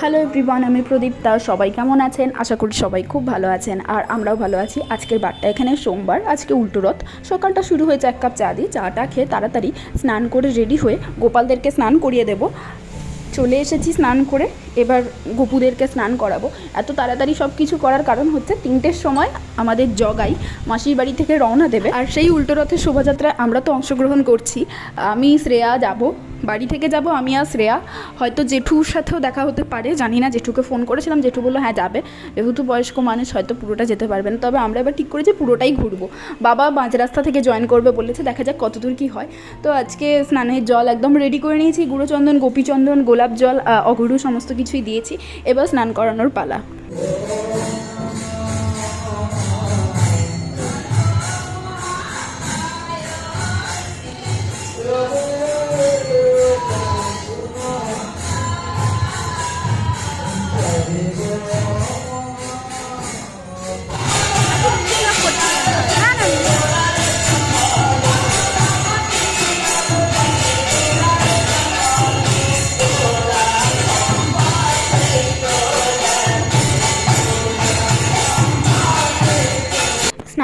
Hello everyone, আমি প্রদীপ প্রদীপ্তা সবাই কেমন আছেন? আশা করি সবাই খুব ভালো আছেন, আর আমরাও ভালো আছি। আজকের বারটা এখানে সোমবার, আজকে উল্টো রথ। সকালটা শুরু হয়েছে এক কাপ চা দিয়ে, চাটা খেয়ে তাড়াতাড়ি স্নান করে রেডি হয়ে গোপালদেরকে স্নান করিয়ে দেব। চলে এসেছি স্নান করে, এবার গোপুদেরকে স্নান করাবো। এত তাড়াতাড়ি সব কিছু করার কারণ হচ্ছে তিনটের সময় আমাদের জগাই মাসির বাড়ি থেকে রওনা দেবে। আর সেই উল্টো রথের শোভাযাত্রায় আমরা তো অংশগ্রহণ করছি। আমি, শ্রেয়া, যাব। বাড়ি থেকে যাব আমি আর শ্রেয়া। হয়তো জেঠুর সাথেও দেখা হতে পারে, জানি না, জেঠুকে ফোন করেছিলাম, জেঠু বলল হ্যাঁ যাবে। যেহেতু বয়স্ক মানুষ, হয়তো পুরোটা যেতে পারবে না। তবে আমরা এবার ঠিক করেছি, পুরোটাই ঘুরবো। বাবা মাঝ রাস্তা থেকে জয়েন করবে বলেছে, দেখা যাক কতদূর কী হয়। তো আজকে স্নানের জল একদম রেডি করে নিয়েছি, গুঁড়োচন্দন, গোপীচন্দন, গোলাপ জল অগুরু সমস্ত কিছুই দিয়েছি। এবার স্নান করানোর পালা।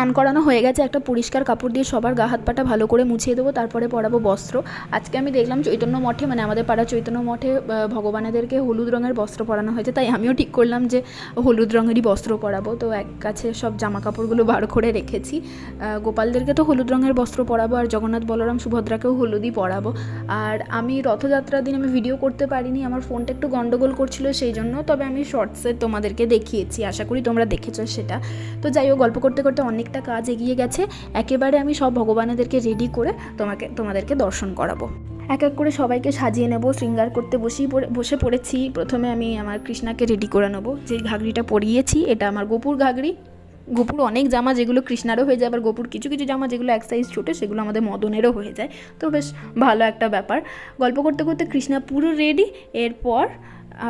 স্নান করানো হয়ে গেছে, একটা পরিষ্কার কাপড় দিয়ে সবার গা হাত পাটা ভালো করে মুছিয়ে দেবো, তারপরে পরাবো বস্ত্র। আজকে আমি দেখলাম চৈতন্য মঠে মানে আমাদের পাড়া চৈতন্য মঠে ভগবানেদেরকে হলুদ রঙের বস্ত্র পরানো হয়েছে, তাই আমিও ঠিক করলাম যে হলুদ রঙেরই বস্ত্র পরাবো। তো এক কাছে সব জামা কাপড়গুলো বার করে রেখেছি। গোপালদেরকে তো হলুদ রঙের বস্ত্র পরাবো, আর জগন্নাথ বলরাম সুভদ্রাকেও হলুদই পরাবো। আর আমি রথযাত্রার দিন আমি ভিডিও করতে পারিনি, আমার ফোনটা একটু গন্ডগোল করছিল সেই জন্য, তবে আমি শর্টসে তোমাদেরকে দেখিয়েছি, আশা করি তোমরা দেখেছ সেটা। তো যাই হোক, গল্প করতে করতে অনেকটা কাজ এগিয়ে গেছে, একেবারে আমি সব ভগবানেদেরকে রেডি করে তোমাকে, তোমাদেরকে দর্শন করাবো। এক এক করে সবাইকে সাজিয়ে নেব, শৃঙ্গার করতে বসেই বসে পড়েছি। প্রথমে আমি আমার কৃষ্ণাকে রেডি করে নেব। যে ঘাগরিটা পরিয়েছি, এটা আমার গোপুর ঘাগরি। গোপুর অনেক জামা যেগুলো কৃষ্ণারও হয়ে যায়, আবার গোপুর কিছু কিছু জামা যেগুলো এক সাইজ ছোটো, সেগুলো আমাদের মদনেরও হয়ে যায়। তো বেশ ভালো একটা ব্যাপার। গল্প করতে করতে কৃষ্ণা পুরো রেডি এরপর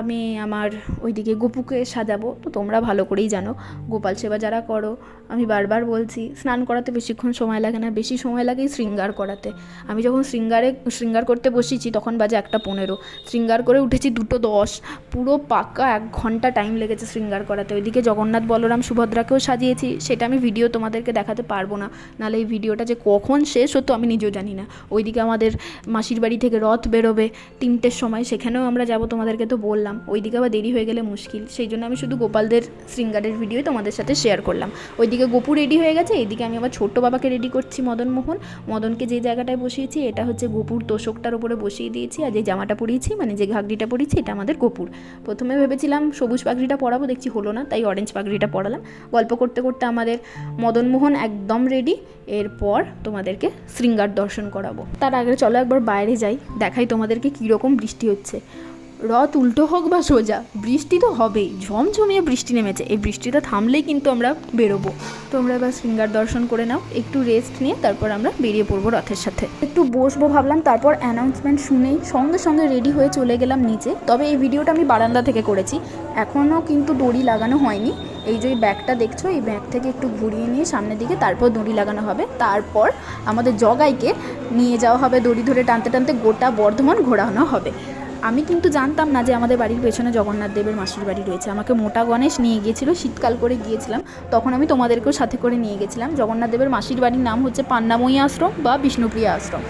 আমি আমার ওইদিকে গোপুকে সাজাবো, তো তোমরা ভালো করেই জানো। গোপাল সেবা যারা করো, আমি বারবার বলছি, স্নান করাতে বেশিক্ষণ সময় লাগে না, বেশি সময় লাগে শৃঙ্গার করাতে। আমি যখন শৃঙ্গারে, শৃঙ্গার করতে বসেছি, তখন বাজে একটা পনেরো। শৃঙ্গার করে উঠেছি দুটো দশ। পুরো পাক্কা এক ঘণ্টা টাইম লেগেছে শৃঙ্গার করাতে। ওইদিকে জগন্নাথ বলরাম সুভদ্রাকেও সাজিয়েছি, সেটা আমি ভিডিও তোমাদেরকে দেখাতে পারব না। নাহলে এই ভিডিওটা যে কখন শেষ হতো আমি নিজেও জানি না। ওইদিকে আমাদের মাসির বাড়ি থেকে রথ বেরোবে, তিনটের সময় সেখানেও আমরা যাব তোমাদেরকে তো বললাম ওইদিকে আবার দেরি হয়ে গেলে মুশকিল। সেই জন্য আমি শুধু গোপালদের শৃঙ্গারের ভিডিও তোমাদের সাথে শেয়ার করলাম। ওইদিকে গোপু রেডি হয়ে গেছে, এইদিকে আমি আবার ছোট্ট বাবাকে রেডি করছি, মদন মোহন। মদনকে যে জায়গাটায় বসিয়েছি, এটা হচ্ছে গোপুর তোষকটার উপরে বসিয়ে দিয়েছি। আর যে জামাটা পরিয়েছি মানে যে ঘাগরিটা পরিয়েছি, এটা আমাদের গোপুর। প্রথমে ভেবেছিলাম সবুজ পাগড়িটা পরাবো, দেখছি হলো না, তাই অরেঞ্জ পাগড়িটা পরালাম। গল্প করতে করতে আমাদের মদন মোহন একদম রেডি এরপর তোমাদেরকে শৃঙ্গার দর্শন করাবো। তার আগে চলো একবার বাইরে যাই, দেখাই তোমাদেরকে কীরকম বৃষ্টি হচ্ছে। রথ উল্টো হোক বা সোজা, বৃষ্টি তো হবেই। ঝমঝমিয়ে বৃষ্টি নেমেছে। এই বৃষ্টিটা থামলেই কিন্তু আমরা বেরোবো। তোমরা এবার শৃঙ্গার দর্শন করে নাও। একটু রেস্ট নিয়ে তারপর আমরা বেরিয়ে পড়ব রথের সাথে। একটু বসবো ভাবলাম, তারপর অ্যানাউন্সমেন্ট শুনেই সঙ্গে সঙ্গে রেডি হয়ে চলে গেলাম নিচে। তবে এই ভিডিওটা আমি বারান্দা থেকে করেছি। এখনও কিন্তু দড়ি লাগানো হয়নি। এই যে ব্যাগটা দেখছ, এই ব্যাগ থেকে একটু ঘুরিয়ে নিয়ে সামনের দিকে তারপর দড়ি লাগানো হবে। তারপর আমাদের জগাইকে নিয়ে যাওয়া হবে দড়ি ধরে টানতে টানতে গোটা বর্ধমান ঘোরানো হবে। আমি কিন্তু জানতাম না যে আমাদের বাড়ির পেছনে জগন্নাথ দেবের মাসির বাড়ি রয়েছে। আমাকে মোটা গণেশ নিয়ে গিয়েছিল, শীতকাল করে গিয়েছিলাম। তখন আমি তোমাদেরকেও সাথে করে নিয়ে গেছিলাম। জগন্নাথ দেবের মাসির বাড়ির নাম হচ্ছে পান্নাময়ী আশ্রম বা বিষ্ণুপ্রিয়া আশ্রম।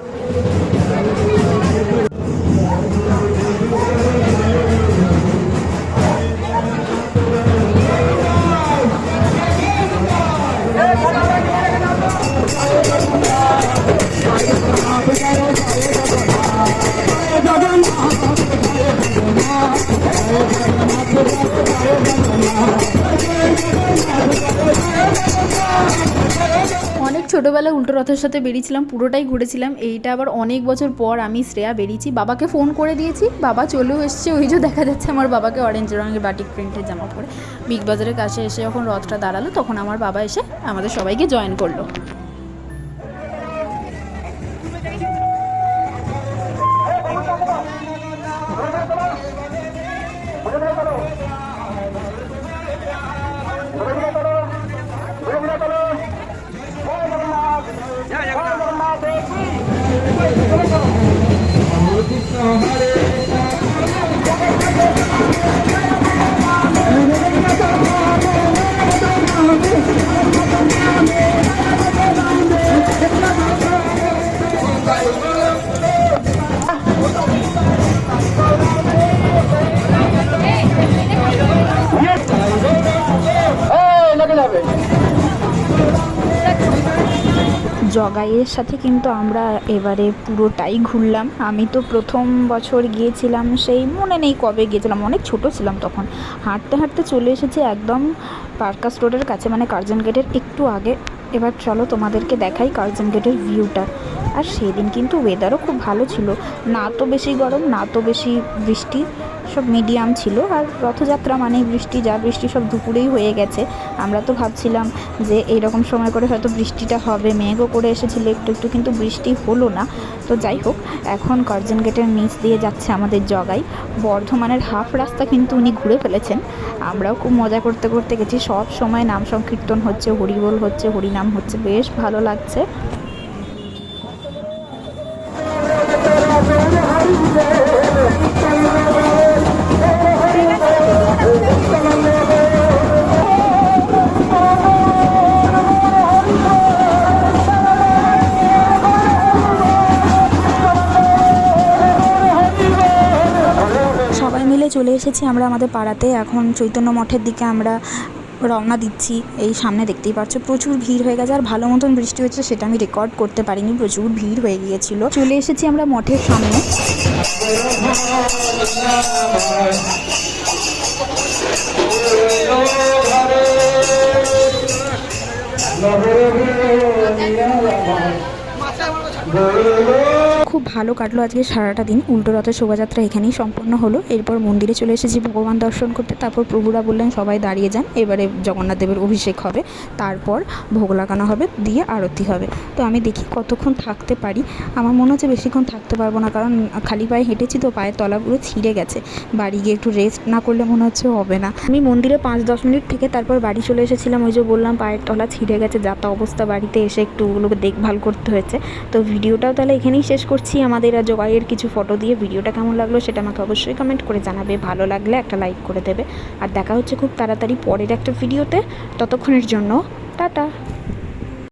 ছোটোবেলায় উল্টো রথের সাথে বেরিয়েছিলাম, পুরোটাই ঘুরেছিলাম। এইটা আবার অনেক বছর পর আমি শ্রেয়া বেরিয়েছি। বাবাকে ফোন করে দিয়েছি। বাবা চলেও এসছে। ওই যে দেখা যাচ্ছে আমার বাবাকে অরেঞ্জ রঙের বাটিক প্রিন্টের জামা পরে। বিগ বাজারের কাছে এসে যখন রথটা দাঁড়াল, তখন আমার বাবা এসে আমাদের সবাইকে জয়েন করল। জগাইয়ের সাথে কিন্তু আমরা এবারে পুরোটাই ঘুরলাম। আমি তো প্রথম বছর গিয়েছিলাম, সেই মনে নেই কবে গিয়েছিলাম, অনেক ছোট ছিলাম তখন। হাঁটতে হাঁটতে চলে এসেছি একদম পার্কাস রোডের কাছে মানে কার্জন গেটের একটু আগে। এবার চলো তোমাদেরকে দেখাই কার্জন গেটের ভিউটা। আর সেদিন কিন্তু ওয়েদারও খুব ভালো ছিল। না তো বেশি গরম, না তো বেশি বৃষ্টি, সব মিডিয়াম ছিল। আর রথযাত্রা মানেই বৃষ্টি, যা বৃষ্টি সব দুপুরেই হয়ে গেছে। আমরা তো ভাবছিলাম যে এইরকম সময় করে হয়তো বৃষ্টিটা হবে। মেঘও করে এসেছিল একটু একটু কিন্তু বৃষ্টি হলো না। তো যাই হোক, এখন কার্জন গেটের নিচ দিয়ে যাচ্ছে আমাদের জগাই। বর্ধমানের হাফ রাস্তা কিন্তু উনি ঘুরে ফেলেছেন। আমরাও খুব মজা করতে করতে গেছি। সব সময় নাম সংকীর্তন হচ্ছে, হরিবোল হচ্ছে, হরিনাম হচ্ছে। বেশ ভালো লাগছে। চলে এসেছি আমরা আমাদের পাড়াতে। এখন চৈতন্য মঠের দিকে আমরা রওনা দিচ্ছি। এই সামনে দেখতেই পাচ্ছ প্রচুর ভিড় হয়ে গেছে। আর ভালো মতন বৃষ্টি হচ্ছে সেটা আমি রেকর্ড করতে পারিনি। প্রচুর ভিড় হয়ে গিয়েছিল। চলে এসেছি আমরা মঠের সামনে। খুব ভালো কাটলো আজকে সারাটা দিন। উল্টো রথের শোভাযাত্রা এখানেই সম্পন্ন হলো। এরপর মন্দিরে চলে এসেছি, ভগবান দর্শন করতে। তারপর প্রভুরা বললেন, সবাই দাঁড়িয়ে যান। এবারে জগন্নাথ দেবের অভিষেক হবে। তারপর ভোগ লাগানো হবে, দিয়ে আরতি হবে। তো আমি দেখি কতক্ষণ থাকতে পারি। আমার মনে হচ্ছে বেশিক্ষণ থাকতে পারব না, কারণ খালি পায়ে হেঁটেছি তো, পায়ের তলা পুরো ছিঁড়ে গেছে। বাড়ি গিয়ে একটু রেস্ট না করলে মনে হচ্ছে হবে না। আমি মন্দিরে পাঁচ দশ মিনিট থেকে তারপর বাড়ি চলে এসেছিলাম। ওই যে বললাম, পায়ের তলা ছিঁড়ে গেছে যাতা অবস্থা বাড়িতে এসে একটু ওগুলোকে দেখভাল করতে হয়েছে। তো ভিডিওটাও তাহলে এখানেই শেষ করছি। আমাদের জোগাইয়ের কিছু ফটো দিয়ে ভিডিওটা কেমন লাগল সেটা আমাকে অবশ্যই কমেন্ট করে জানাবে। ভালো লাগলে একটা লাইক করে দেবে। আর দেখা হচ্ছে খুব তাড়াতাড়ি পরের একটা ভিডিওতে। ততক্ষণের জন্য, টাটা।